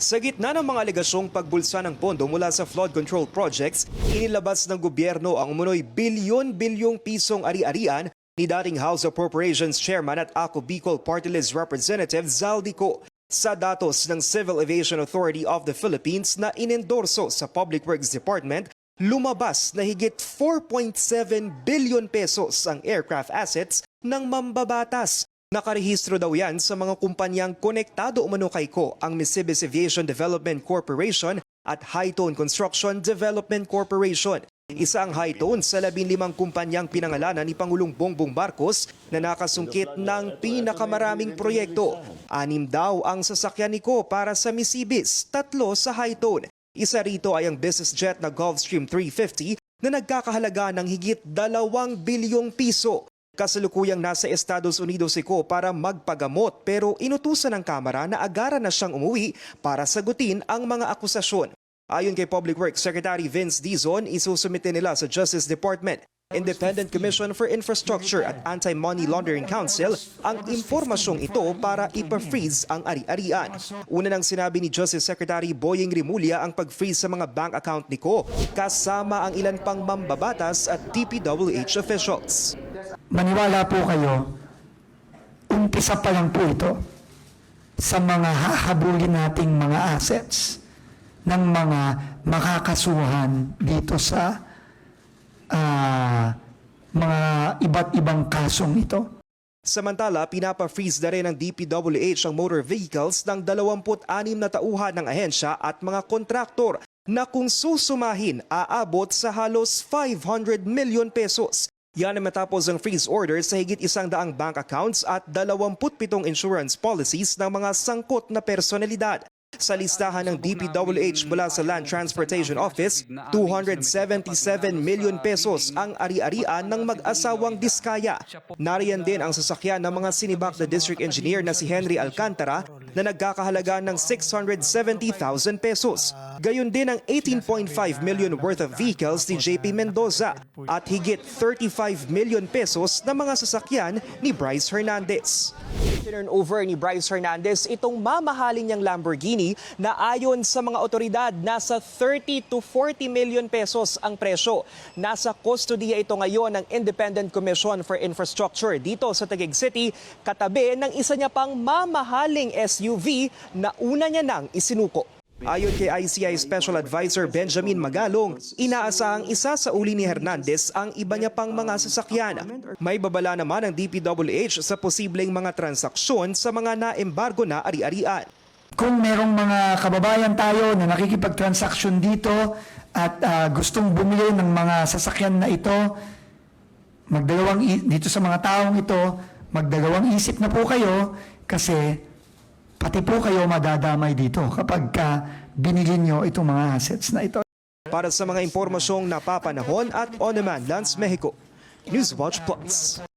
Sa gitna ng mga alegasyong pagbulsa ng pondo mula sa flood control projects, inilabas ng gobyerno ang umunoy bilyon-bilyong pisong ari-arian ni dating House Appropriations Chairman at Ako Bicol Party List Representative Zaldico sa datos ng Civil Aviation Authority of the Philippines na inendorso sa Public Works Department, lumabas na higit 4.7 billion pesos ang aircraft assets ng mambabatas. Nakarehistro daw yan sa mga kumpanyang konektado umano kay ko ang Mississippi Aviation Development Corporation at Hightone Construction Development Corporation. Isa ang Hightone sa 15 kumpanyang pinangalanan ni Pangulong Bongbong Marcos na nakasungkit ng pinakamaraming proyekto. Anim daw ang sasakyan ni Ko para sa Misibis, tatlo sa Hightone. Isa rito ay ang business jet na Gulfstream 350 na nagkakahalaga ng higit 2 bilyong piso. Kasalukuyang nasa Estados Unidos si Ko para magpagamot pero inutusan ng Kamara na agaran na siyang umuwi para sagutin ang mga akusasyon. Ayon kay Public Works Secretary Vince Dizon, isusumite nila sa Justice Department, Independent Commission for Infrastructure at Anti-Money Laundering Council ang impormasyong ito para ipa-freeze ang ari-arian. Una nang sinabi ni Justice Secretary Boying Rimulya ang pag-freeze sa mga bank account ni Ko kasama ang ilan pang mambabatas at DPWH officials. Maniwala po kayo, umpisa pa lang po ito sa mga hahabulin nating mga assets ng mga makakasuhan dito sa ah, mga iba't ibang kasong ito. Samantala, pinapa-freeze na rin ng DPWH ang motor vehicles ng 26 na tauhan ng ahensya at mga kontraktor na kung susumahin aabot sa halos 500 million pesos. Yan ay matapos ang freeze order sa higit isang daang bank accounts at 27 insurance policies ng mga sangkot na personalidad. Sa listahan ng DPWH mula sa Land Transportation Office, 277 million pesos ang ari-arian ng mag-asawang Diskaya. Nariyan din ang sasakyan ng mga sinibak na district engineer na si Henry Alcantara na nagkakahalaga ng 670,000 pesos. Gayon din ang 18.5 million worth of vehicles ni JP Mendoza at higit 35 million pesos na mga sasakyan ni Bryce Hernandez. Turn over ni Bryce Hernandez itong mamahalin niyang Lamborghini na ayon sa mga otoridad nasa 30 to 40 million pesos ang presyo. Nasa kustodiya ito ngayon ng Independent Commission for Infrastructure dito sa Taguig City katabi ng isa niya pang mamahaling SUV na una niya nang isinuko. Ayon kay ICI Special Advisor Benjamin Magalong, inaasahang isa sa uli ni Hernandez ang iba niya pang mga sasakyan. May babala naman ang DPWH sa posibleng mga transaksyon sa mga na-embargo na ari-arian. Kung merong mga kababayan tayo na nakikipag-transaction dito at ah, gustong bumili ng mga sasakyan na ito, magdalawang dito sa mga taong ito, magdalawang isip na po kayo kasi pati po kayo madadamay dito kapag ka binili nyo itong mga assets na ito. Para sa mga impormasyong napapanahon at on-demand Lance Mexico, Newswatch Plus.